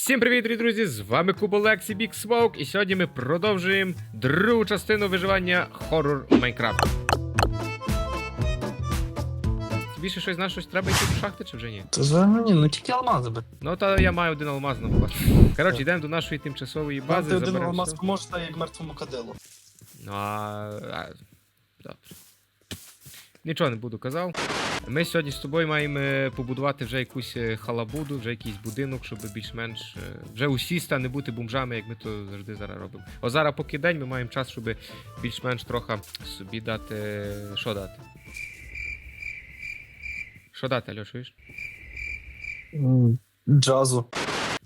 Всім привіт, дорогі друзі! З вами Куб Олекс і Big Smoke, і сьогодні ми продовжуємо другу частину виживання хоррор Майнкрафт. Більше щось знаєш, щось треба йти до шахти чи вже ні? Та взагалі, ну тільки алмази би. Ну та я маю один алмаз на вклад. Коротше, йдемо до нашої тимчасової Бази, ти один заберемо алмаз все. поможе, так як мертвому кадилу. Ну, а... а... Добре. Нічого не буду казав. Ми сьогодні з тобою маємо е, побудувати вже якусь е, халабуду, вже якийсь будинок, щоб більш-менш е, вже усісти, а не бути бомжами, як ми то завжди зараз робимо. О зараз поки день ми маємо час, щоб більш-менш трохи собі дати. Що дати? Що дати, Альо, чуєш? Джазу.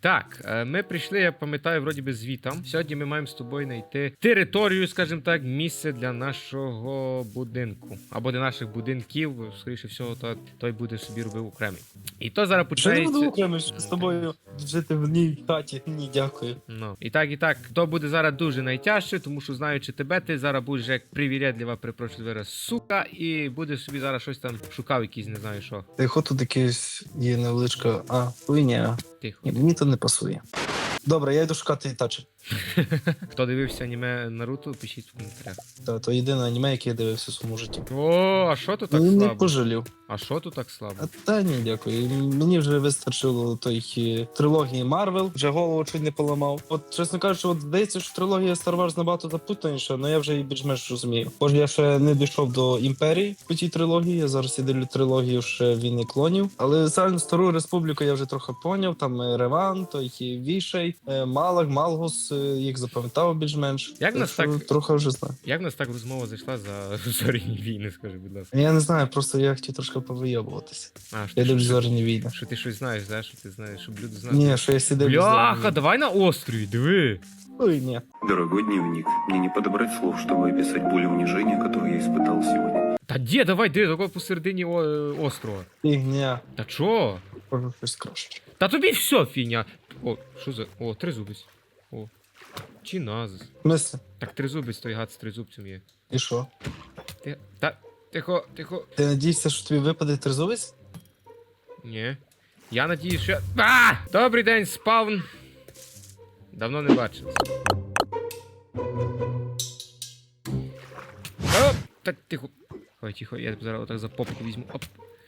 Так, е, ми прийшли, я пам'ятаю, вроді би звітам. Сьогодні ми маємо з тобою знайти територію, скажімо так, місце для нашого будинку. Або для наших будинків. Скоріше всього, то, той буде собі робив окремий. І то зараз Що я буду починається. окремо з тобою жити в одній хаті? Ні, дякую. Ну, і так, і так, то буде зараз дуже найтяжче, тому що знаючи тебе, ти зараз будеш як привіредлива, перепрошую зараз, сука, і будеш собі зараз щось там шукав, якісь не знаю що. Тихо, тут якийсь є невеличка. А, хуйня. Тихо. Ні, мені то не пасує. Добре, я йду шукати Ітачі. Хто дивився аніме Наруто, пишіть в коментарях. Та, то єдине аніме, яке я дивився в своєму житті. О, а що тут так Ну, не слабо? пожалів. А що тут так слабо? А та ні, дякую. Мені вже вистачило той е, трилогії Марвел, вже голову чуть не поламав. От, чесно кажучи, от здається, що трилогія Star Wars набагато запутаніша, але я вже її більш-менш розумію. Боже, я ще не дійшов до імперії по тій трилогії. Я зараз я дивлю трилогію ще війни клонів. Але саме стару республіку я вже трохи поняв. Там е, Реван, той е, Вішей, е, Малах, Малгус, е, їх запам'ятав більш-менш. Як нас так- трохи вже знаю. Як нас так розмова зайшла за зоряні війни, скажи, будь ласка. Я не знаю, просто я хотів трошки повийобуватися. А, що, Я люблю зоряні війни. що ти щось знаєш, знаєш, що ти знаєш, щоб люди знали. Ні, що я сидив. Бляха, давай на острові, диви. Ой, ні. Дорогой дневник, мне не подобрать слов, чтобы описать боль и унижение, которое я испытал сегодня. Та де, давай, де, такого посередині о, е, острова. Фігня. Та чо? Може щось краще. Та тобі все, фіня. О, що за. О, тризубець. О. Чи назис. Мислі, Так тризубець той гад з тризубцем є. і що? Ти... Та. Тихо, тихо. Ти надієшся, що тобі випаде тризовець? Ні. Я надію, що. А! Добрий день, спавн. Давно не бачив. Оп! Так, тихо. Ой, тихо, я зараз отак за попку візьму. Оп.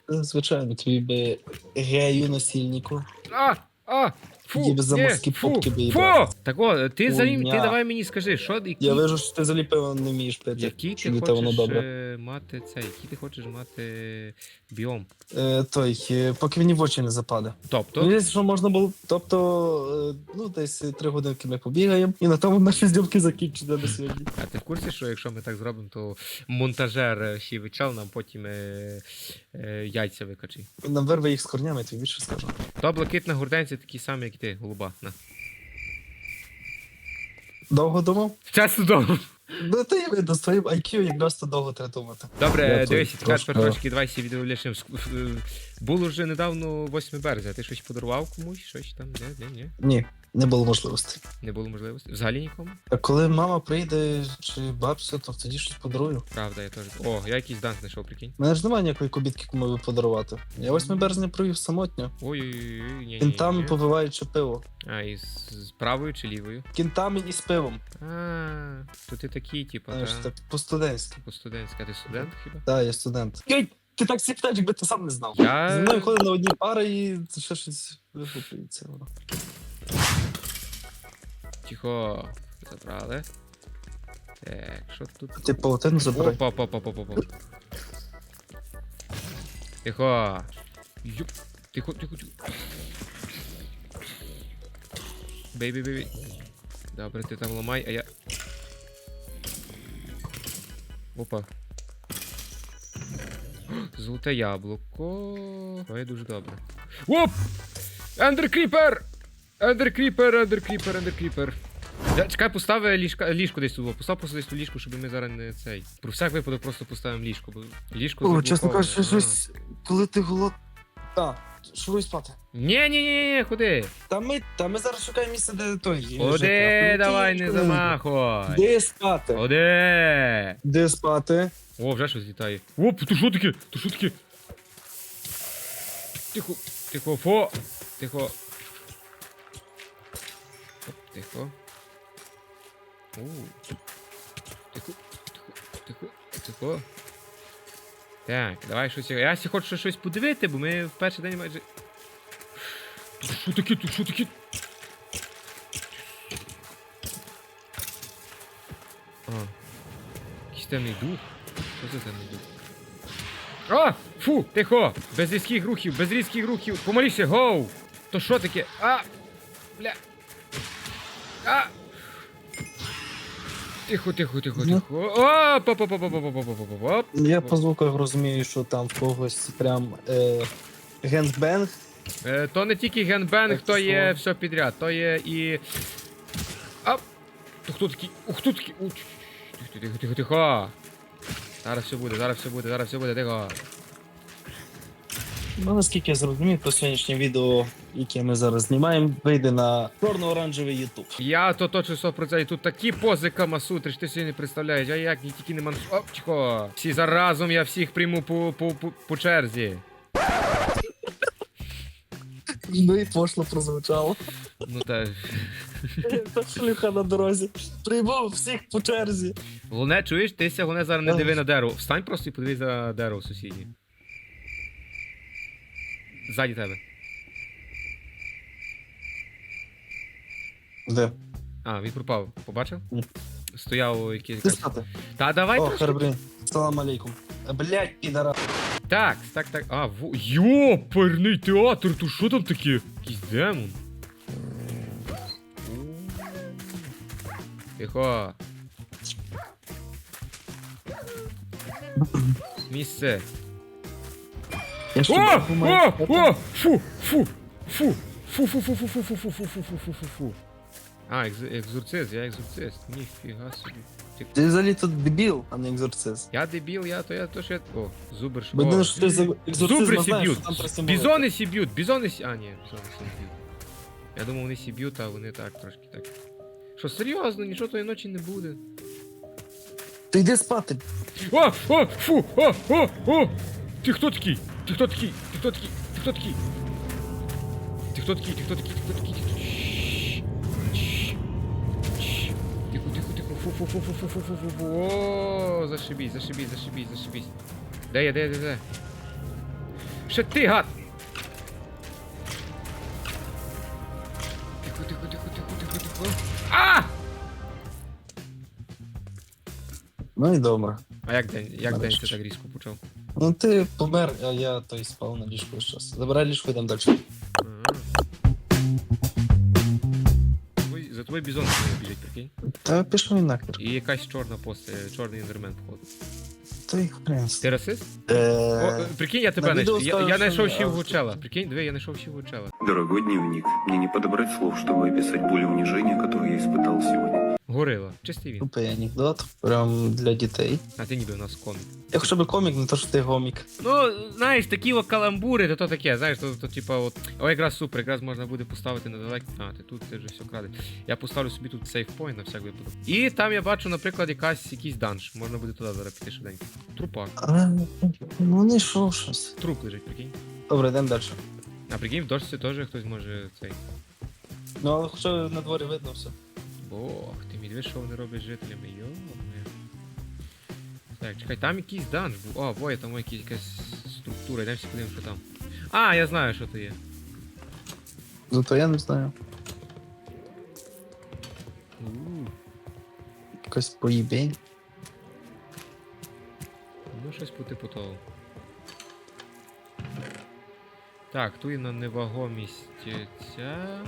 Звичайно, тобі би гею насильнику. А! А! Фу! Тобі за морські попки би Фу! їбав. Так о, ти, за... ти Хуйня. давай мені скажи, що які, Я вижу, що ти заліпив не вмієш пити. який ти Що воно хочеш добре. е, мати це, який ти хочеш мати біом? Е, той, е, поки мені в очі не западе. Тобто, Мені що можна було. Тобто, е, ну, десь три годинки ми побігаємо, і на тому наші зйомки закінчаться на сьогодні. а ти в курсі, що якщо ми так зробимо, то монтажер е, Сівичал нам потім е, е, яйця викачить. Нам вирве їх з корнями, я тобі більше скажу. То блакитна гурденція такі самі, як ти, голуба. На. Довго думав? Часто довго. Ну, ти видно, з твоїм IQ як просто довго треба думати. Добре, дивись, тепер трошки- трошки давай сі відео лишим. Ск- е, Було вже недавно 8 березня. Ти щось подарував комусь? Щось там? Ні, ні, ні. Ні, не було можливості. Не було можливості. Взагалі нікому? А коли мама прийде чи бабця, то тоді щось подарую. Правда, я теж. О, я якийсь данс знайшов, прикинь. У мене ж немає ніякої кобітки, кому би подарувати. Я 8 березня провів самотньо. Ой-ой-ой, ні. Кінтами попиваючи пиво. А, і з, з правою чи лівою? Кінтами і з пивом. А, то ти такий, типу, Знаєш, та? так по-студентськи. По студентська, ти студент хіба? Так, я студент. Ти так всі питаєш, якби ти сам не знав. Я- Зі мною ходить на одні пари і ще щось вихоплюється. Тихо. Забрали. Так, що тут? Ти паутину забирай. Опа, опа, опа, опа, опа. Тихо. Юп. Тихо, тихо, тихо. Бей, бей, бей, бей. Добре, ти там ламай, а я. Опа. Золоте яблуко. Ой, дуже добре. Оп! Ендер Кріпер! Ендер Кріпер, Ендер Кріпер, Ендер Кріпер. Я- Чекай, постав ліжка, ліжко десь тут. Постав просто десь тут ліжко, щоб ми зараз не цей. Про всяк випадок просто поставимо ліжко, бо ліжко О, чесно заблоковане. кажучи, щось. Коли ти голод. Так, шуруй спати. Ні, ні, ні, ні, ходи. Та ми, та ми зараз шукаємо місце, де той. жити. Ходи, давай, ти не замахуй. Де спати? Ходи. Де спати? О, вже щось літає. Оп, то що таке? То що таке? Тихо, тихо, фо. Тихо. Тихо. У. Тихо, тихо, тихо. Так, давай щось. Я ще хочу щось подивити, бо ми в перший день майже. Що таке? Тут що таке? А. Якийсь темний дух. Що це темний дух? А! Фу! Тихо! Без різких рухів, без різких рухів! Помаліше, гоу! То що таке? А! Бля! А! Тихо, тихо, тихо, Ну. тихо. О, по по по по по по по по по по Я по звуках розумію, що там в когось прям е, генбенг. Е, То не тільки генбенг, то є все підряд, то є і. А! То хто такий? Ух, хто такий? Тихо, тихо, тихо, тихо. Зараз все буде, зараз все буде, зараз все буде, тихо. Ну, наскільки я зрозумів, то сьогоднішнє відео, яке ми зараз знімаємо, вийде на чорно-оранжевий ютуб. Я то точно 100% і тут такі пози Камасутри, що ти собі не представляєш, а як ні тільки не ман... Оп, тихо. Всі заразом, я всіх прийму по, по, по, по черзі. Ну і пошло прозвучало. Ну та. Та шлюха на дорозі. Приймав всіх по черзі. Головне, чуєш, ти ся головне зараз не диви на дерево. Встань просто і подивись за дерево сусіднє. Ззаді тебе. Де? А, він пропав. Побачив? Ні. Стояв якийсь. Ти стати. Та давай О, трошки. Хербрін. Салам алейкум. Блять, підара. Так, так, так. А, во... Йоперний театр, то що там таке? Якийсь демон. Тихо. Місце. Я ще О! О! О! Фу! Фу! Фу! Фу, фу, фу, фу, фу, фу, фу, фу, фу, фу, фу, фу, фу. А, екз- екзорцист, я екзорцист. Ніфіга собі. Ти- Ти взагалі тут дебіл, а не екзорцист. Я дебіл, я то я то що я. О, зубр Бо думаю, що ти за екзорцизм Зубри знаєш, сіб'ють. що там присимулити. Бізони сіб'ють, бізони сі... А, ні, бізони сіб'ють. Я думав, вони сіб'ють, а вони так, трошки так. Що, серйозно, нічого тої ночі не буде. Ти йди спати. О, о, фу, о, о, о! Ти хто такий? Ти хто такий? Ти хто такий? Ти хто такий? Ти хто такий? Ти хто такий? Ти хто такий? Ти хто- шш. Тихо, тихо, тихо. Фу, фу, фу, фу, фу, фу, фу, фу, фу. О, зашибісь, зашибісь, зашибісь, зашибісь. Де я, де я, де, де? Ще ти, гад! Тихо, тихо, тихо, тихо, тихо, тихо. А! Ну і добре. А як день, як день ти так різко почав? Ну ти помер, а я той спав на ліжку щас. Забирай ліжко, йдемо далі. Ага. Твой- За тобою бізон біжить, прикинь. Та пішов він нахер. І якась чорна пост, е, чорний індермен, походу. Та й хрен. Ти расист? О, Е, е, прикинь, я тебе на відео знайшов. Я, скажуть, я що знайшов ні, ще а- вучела. Прикинь, диви, я знайшов ще вучела. Дорогой дневник, мне не подобрать слов, чтобы описать боль и унижение, которые я испытал сегодня. Горила. Чистий він. Тупий анекдот. Прям для дітей. А ти ніби у нас комік. Якщо би комік, не то що ти гомік. Ну, знаєш, такі от каламбури, то то таке, знаєш, то, то типа от. О, якраз супер, якраз можна буде поставити недалеко. А, ти тут ти вже все краде. Я поставлю собі тут сейфпойнт на всяк випадок. І там я бачу, наприклад, якась якийсь данж. Можна буде туди зараз піти швиденько. Трупак. А, ну не йшов щось. Труп лежить, прикинь. Добре, йдемо далі. А прикинь, в дошці теж хтось може цей. Ну, але хоча на дворі видно все. Бог, ти мій що вони роблять жителями, йо. Так, чекай, там якийсь данж був. О, воє, там якась якась структура, йдемо всі подивимось, що там. А, я знаю, що то є. Зато я не знаю. У, Якась поїбень. Ну, щось по типу того. Так, тут є на невагомість е, ця.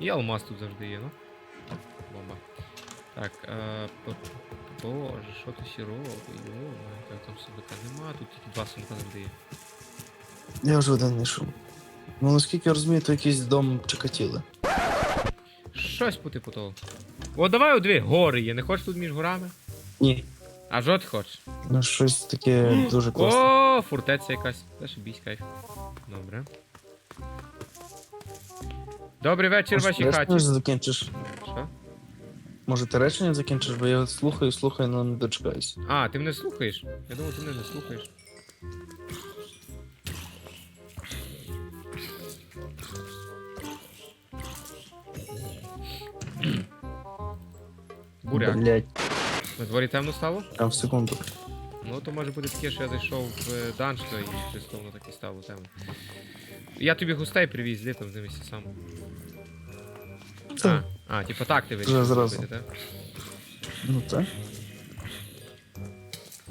І алмаз тут завжди є, ну. Бомба. Так, п- Боже, що ти робиш? Йо, як там сундука нема, тут тільки два сундука є. Я вже один не йшов. Ну, наскільки я розумію, то якийсь дом Чикатіли. Щось по типу того. О, давай у дві гори є, не хочеш тут між горами? Ні. А що ти хочеш? Ну, щось таке дуже класне. О, фортеця якась. Зашибісь, кайф. Добре. Добрий вечір, Може, вашій ти хаті. закінчиш? Може, ти речення закінчиш, бо я слухаю, слухаю, але не дочекаюсь. А, ти мене слухаєш? Я думав, ти мене не слухаєш. Буряк. Блять, На дворі темно стало? в секунду. Ну, то може бути таке, що я зайшов в е, і щось воно так і стало темно. Я тобі гостей привіз, де там з ними сам. А, Це, а, типа так ти вирішив зразу. зробити, так? ну так.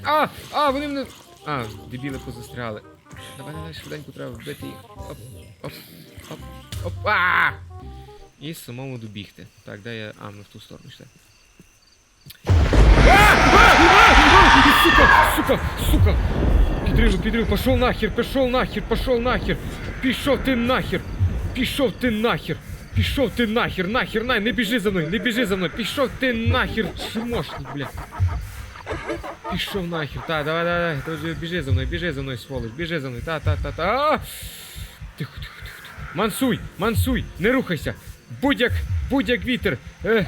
А! А, вони мене. А, дебіли позастряли. Давай, давай, швиденько треба вбити їх. Оп, оп, оп, оп. А! І самому добігти. Так, де я. А, ми в ту сторону йшли. Сука, сука, сука! Підрив, підрив, пошел нахер, пошел нахер, пошел нахер! Пішов ти нахер! Пішов ти нахер! Пішов ти нахер, нахер, най, не біжи за мною, не біжи за мною, пішов ти нахер, чмошник, бля. Пішов нахер. Та, давай, давай, давай. Біжи за мною, біжи за мною, сволоч, біжи за мною. Та, та, та, та. Тихо, тихо, тихо. тихо. Мансуй, мансуй, не рухайся. Будь-як, будь-як вітер. Е.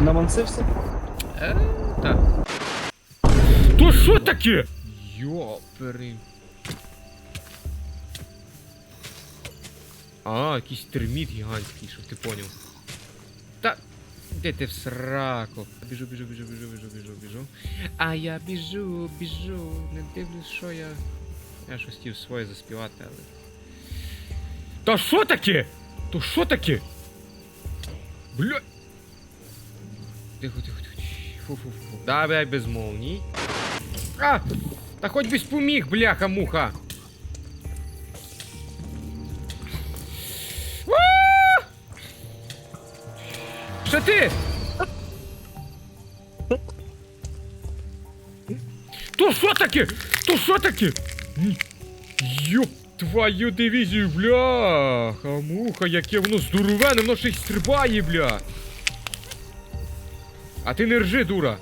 Наманцився? Е, так. То що таке? Йопери. А, якийсь терміт гігантський, щоб ти поняв. Та. Де ти в сраку? Біжу, біжу, біжу, біжу, біжу, біжу, біжу. А я біжу, біжу. Не дивлюсь, що я. Я щось хотів своє заспівати, але. Та що таке? То що таке? Бля. Тихо, тихо, тихо. Фу-фу-фу. Давай без молній. А! Та хоч би споміг, бляха-муха. Ти? То що таке? То що таке? Ні. Йоп твою дивізію, бляха, муха, яке воно здоровене, воно ще стрибає, бля. А ти не ржи, дура.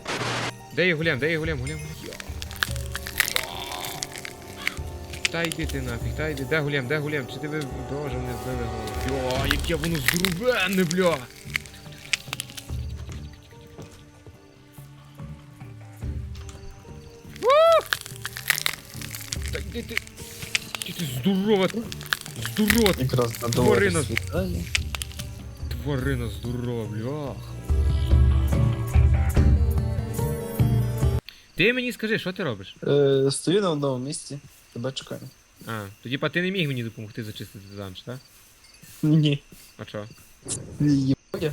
Я гулям, я гулям, гулям, гулям. Та йди ти нафіг, та йди, де гулям, де гулям, чи ви боже мене збили голову. Йо, яке воно здоровенне, бля. Йди ти. Ти ти здорова. Здорова Якраз на Тварина. світає. тварина здорова, бляха. Ти мені скажи, що ти робиш? Е, стою на одному місці, тебе чекаю. А, тоді па ти не міг мені допомогти зачистити данж, так? Ні. А що? Єбать.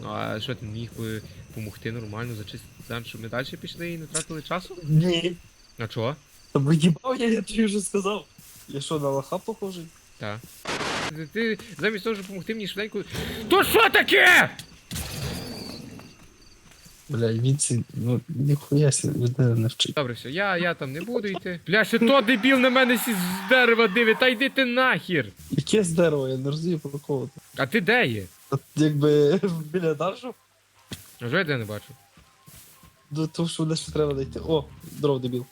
Ну, а що ти не міг би допомогти нормально зачистити данж, щоб ми далі пішли і не тратили часу? Ні. А чого? Та бо я, я тобі вже сказав. Я що, на лоха похожий? Так. Ти, ти замість того, щоб допомогти мені швиденько. То що таке? Бля, віці, ну ніхуя сі людина не вчить. Добре, все, я, я там не буду йти. Бля, ще то дебіл на мене сі з дерева дивить, та йди ти нахер. Яке з дерева, я не розумію про кого ти. А ти де є? От якби біля даржу, А що я де не бачу? до того, що десь треба дійти. О, здоров, дебіл.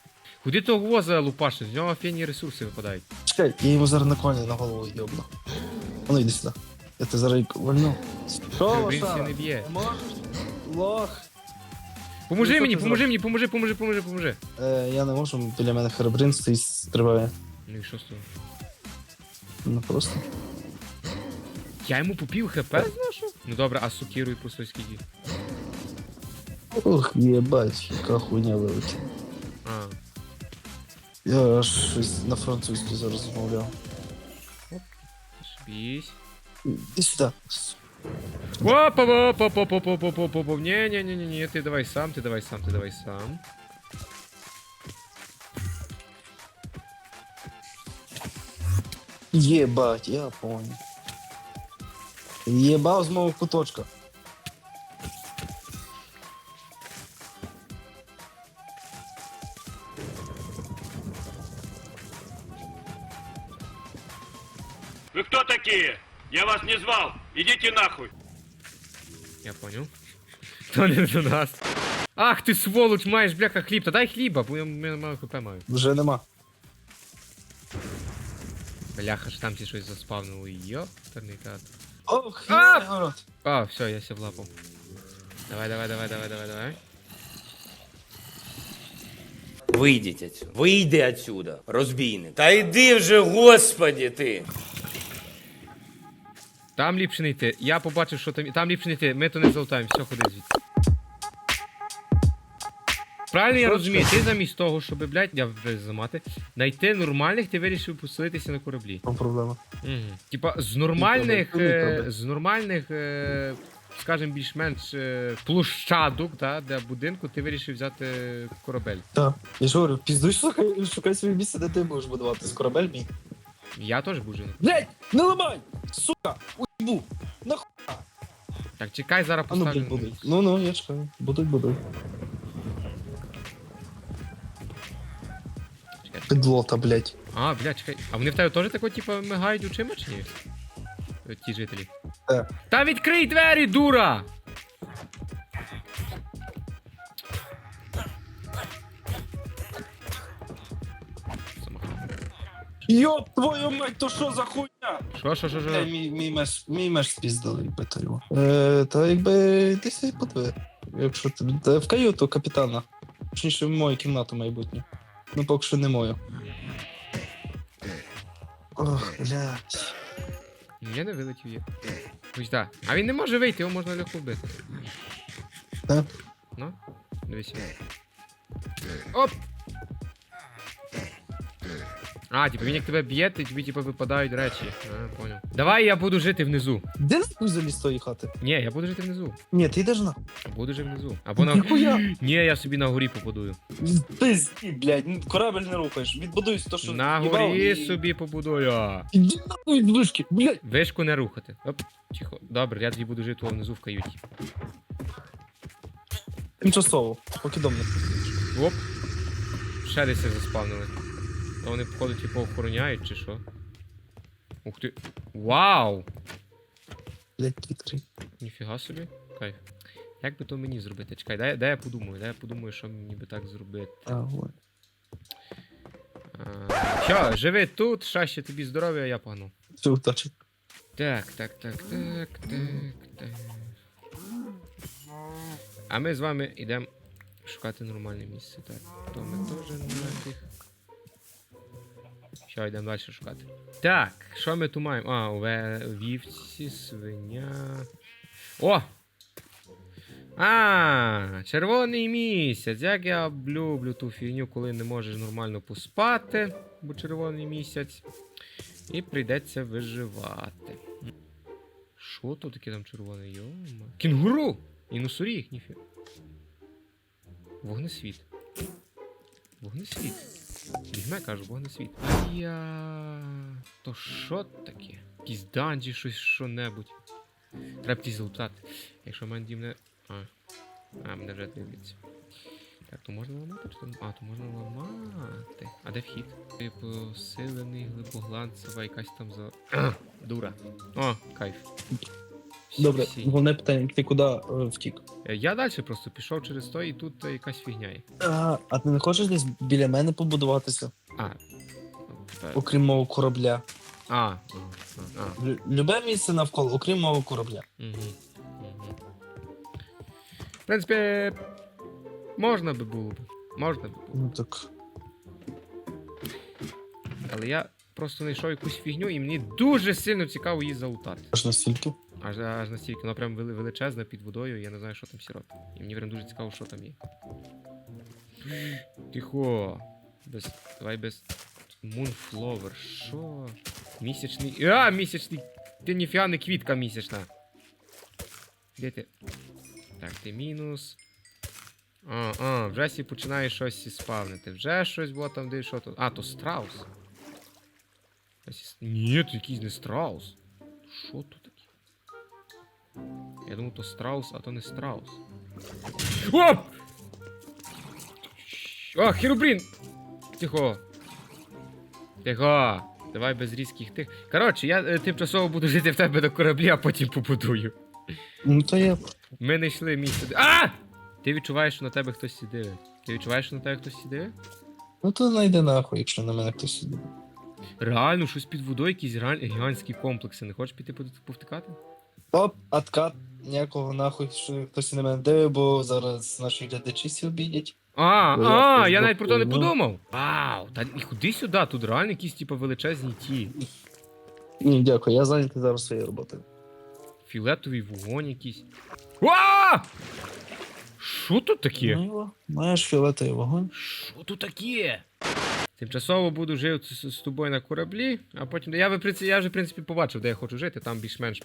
Куди того воза лупашить? З нього офігенні ресурси випадають. Чекай, я йому зараз на коні на голову йобну. А ну йди сюди. Я тебе зараз вольну. Що, лоша? всі не б'є. Можеш? Лох. Поможи мені, поможи мені, поможи, поможи, поможи, поможи. Е, я не можу, біля мене херебрин стоїть, стрибає. Ну і що з того? Ну просто. Я йому попів хп? Ну добре, а сукіру і просто скільки? Ох, єбать, яка хуйня вилетіла. А, Я аж щось на французькій зараз розмовляв. шбісь. Іди сюди. опа опа опа опа опа опа опа опа ні ні ні ні ні ти давай сам, ти давай сам, ти давай сам. Єбать, я понял. Єбав з мого куточка. Вас не звал. Идите нахуй. Я понял. То не до нас. Ах ти сволоч, маєш бляха хліб, та дай хліба, бо я я мало хп маю. Вже нема. Бляха ж там ці щось заспавнили. Йоп, терний тат. Ох, А! є. А, все, я ся влапав. Давай, давай, давай, давай, давай, давай. Вийдіть отсюда. Вийди отсюда, розбійник. Та йди вже, господі ти. Там ліпше не йти. Я побачив, що там. Там ліпше не йти. Ми то не залутаємо. Все, ходи звідси. Правильно я розумію, ти замість того, щоб, блядь, я замати, знайти нормальних, ти вирішив поселитися на кораблі. Там проблема. Угу. Типа з нормальних, е, з нормальних, е, скажімо, більш-менш е, площадок, да, де будинку, ти вирішив взяти корабель. Так. Я ж говорю, піздуй, шукай, шукай своє місце, де ти будеш будувати з корабель мій. Я теж був жений. Блять, не ламай! Сука! Уйбу! Нахуй! Так, чекай, зараз А ну, поставлю. блядь, будуть. Ну, ну, я чекаю. Будуть, будуть. Чекай. Підлота, блять. А, бля, чекай. А вони в тебе теж тако, типу, мигають очима чи ні? Е, Ті жителі. Так. Та відкрий двері, дура! Йоп, твою мать, то що за хуйня? Що, що, що, що? мій, мій меш, мій меш спіздали, якби то його. Е, та якби ти подиви. Якщо ти та в каюту капітана. Точніше, в мою кімнату майбутню. Ну, поки що не мою. Ох, блядь. Я не вилетів є. Ось так. А він не може вийти, його можна легко вбити. Так. Ну, дивись. Оп! А, типу він як тебе б'є, ти тобі типу випадають речі. А, понял. Давай я буду жити внизу. Де нахуй заліз тої хати? Ні, я буду жити внизу. Ні, ти йдеш на. Буду жити внизу. Або на. Ніхуя! Ні, я собі на горі побудую. Пизді, блядь, ну, корабель не рухаєш. Відбудуйся то, що На їбав, горі і- собі побудую. Іди нахуй з вишки, блядь. Вишку не рухати. Оп, тихо. Добре, я тоді буду жити внизу в каюті. Тимчасово, поки дом не Оп. Ще десь заспавнили. А вони, походу, типу, охороняють чи що? Ух ти. Вау! Ніфіга собі. Кайф. Як би то мені зробити? Чекай, дай, дай я подумаю, дай я подумаю, що мені би так зробити. А, ой. А, Що, живи тут, щастя тобі здоров'я, я погнув. Все. Так, так, так, так, так, так. А ми з вами йдемо шукати нормальне місце. Так, то ми теж нафіг. Що, йдемо далі шукати. Так, що ми тут маємо? А, вівці, свиня. О! А, червоний місяць. Як я люблю ту фігню, коли не можеш нормально поспати, бо червоний місяць. І прийдеться виживати. Що то таке там червоне? Йома. Кінгуру! І носоріг, ніфі. Вогнесвіт. Вогнесвіт. Бігме кажу, вогнесвіт. Я. То що таке? Якісь данжі, щось що-небудь. Треба ті залутати. Якщо мене дім не. А. А, мене вже дивиться. Так, то можна ламати чи то. А, то можна ламати. А де вхід? Посилений глибогланцева якась там за. Дура. О, кайф. Добре, всі. головне питання, ти куди е, втік? Е, Я далі просто пішов через то, і тут е, якась фігня є. А, а ти не хочеш десь біля мене побудуватися, А. е, окрім мого корабля? А. А. а. Лю- Любе місце навколо, окрім мого корабля. Угу. Угу. В принципі, можна би було б. Можна би було. Ну так. Але я просто знайшов якусь фігню, і мені дуже сильно цікаво її залутати. Аж настільки. Аж, аж настільки, вона прям вели- величезна під водою, я не знаю, що там сироп. І мені прям дуже цікаво, що там є. Тихо. Без. Давай без. Moonflower. Що? Місячний. А, місячний. Ти ніфіга квітка місячна. Де ти? Так, ти мінус. А, а, вже сі починає щось спавнити. Вже щось було там, де що то. А, то страус. Ні, то якийсь не страус. Що тут? Я думав, то страус, а то не страус. Оп! О, херубрін! Тихо. Тихо. Давай без різких тих. Коротше, я е, тимчасово буду жити в тебе на кораблі, а потім побудую. Ну то я. Ми знайшли місце. А! Ти відчуваєш, що на тебе хтось сидить. Ти відчуваєш, що на тебе хтось сидить? Ну то знайди нахуй, якщо на мене хтось іде. Реально, щось під водою, якісь реаль- гігантські комплекси. Не хочеш піти повтикати? Оп, откат. Ніякого нахуй, що хтось на мене дивить, бо зараз наші глядачі всі обідять. А, Бо я а, просто я навіть про то не подумав. Вау, та і ходи сюди, тут реально якісь типу величезні ті. Ні, дякую, я зайнятий зараз своєю роботою. Фіолетовий вогонь якийсь. А! Що тут таке? Ну, маєш фіолетовий вогонь. Що тут таке? Тимчасово буду жити з, з тобою на кораблі, а потім. Я, в принципі, я вже, в принципі, побачив, де я хочу жити, там більш-менш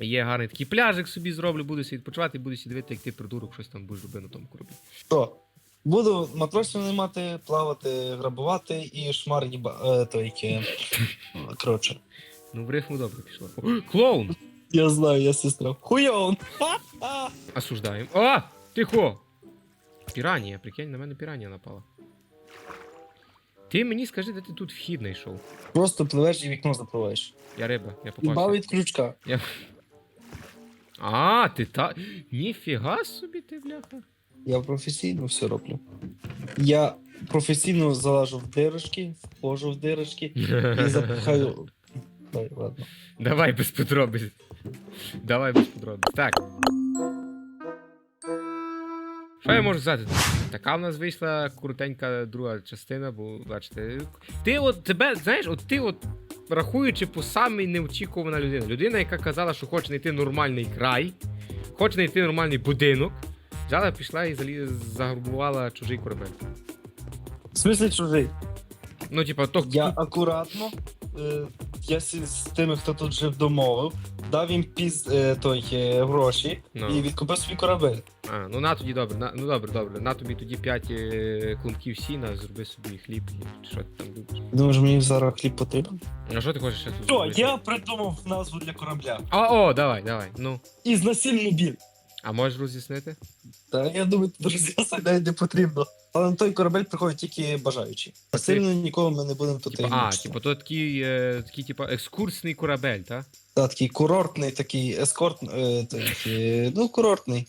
є гарний такий пляжик собі зроблю, буду собі відпочивати і буду дивити, як ти придурок щось там будеш робити на тому кораблі. Що? Буду матросів наймати, плавати, грабувати і шмар їба... Е, той, яке... Коротше. Ну, в рифму добре пішло. Клоун! Я знаю, я сестра. Хуйон! Осуждаємо. А! Тихо! Піранія, прикинь, на мене піранія напала. Ти мені скажи, де ти тут вхід знайшов. Просто пливеш і вікно запливаєш. Я риба, я Бав попався. від крючка. Я... А, ти та. Ніфіга собі ти, бляха. Я професійно все роблю. Я професійно залажу в дирочки, вхожу в дирочки і запихаю. Ой, ладно. Давай без подробиць. Давай без подробиць. Так. Що я можу сказати? Така в нас вийшла коротенька друга частина, бо бачите. Ти от тебе, знаєш, от ти от рахуючи по самий неочікувана людина. Людина, яка казала, що хоче знайти нормальний край, хоче знайти нормальний будинок. Взяла, пішла і залі... загрубувала чужий корабель. В смислі чужий? Ну, типа, то Я акуратно, е, я з тими, хто тут жив, домовив, дав їм піз е, той е, гроші Ну. і відкупив свій корабель. А, ну на тоді добре, на, ну добре, добре. На тобі тоді 5 е, клунків сіна, зроби собі хліб і що ти там любиш. Думаєш, мені зараз хліб потрібен? А що ти хочеш ще тут Що, зробити? я придумав назву для корабля. А, о, давай, давай. Ну. Насильний біль. А можеш роз'яснити? Та я думаю, тут роз'яснити навіть не потрібно. Але на той корабель приходять тільки бажаючі. Сильно нікого ми не будемо тут Типа, а, типа, то такий, е, такий, типа, екскурсний корабель, так? Та, такий курортний, такий ескорт, е, е, ну, курортний.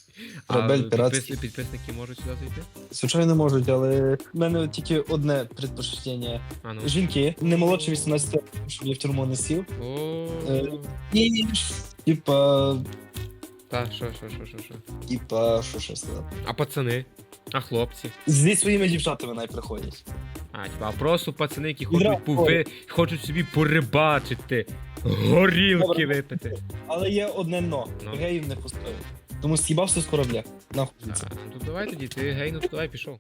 Корабель а піратський. підпис- підписники можуть сюди зайти? Звичайно, можуть, але в мене тільки одне предпочтення. А ну. Жінки, не молодше 18 років, щоб я в тюрму не сів. О, Е. І, типа, та, що, що, що, що, що. типа, що ще сказати? А пацани? А хлопці? Зі своїми дівчатами най приходять. А, типа, а просто пацани, які хочуть, пови... хочуть собі порибачити, горілки Добре. випити. Але є одне но. Ну. Геїв не пускають. Тому з'їбався з корабля. Нахуй. А, ну давай тоді, ти гей, ну то давай пішов.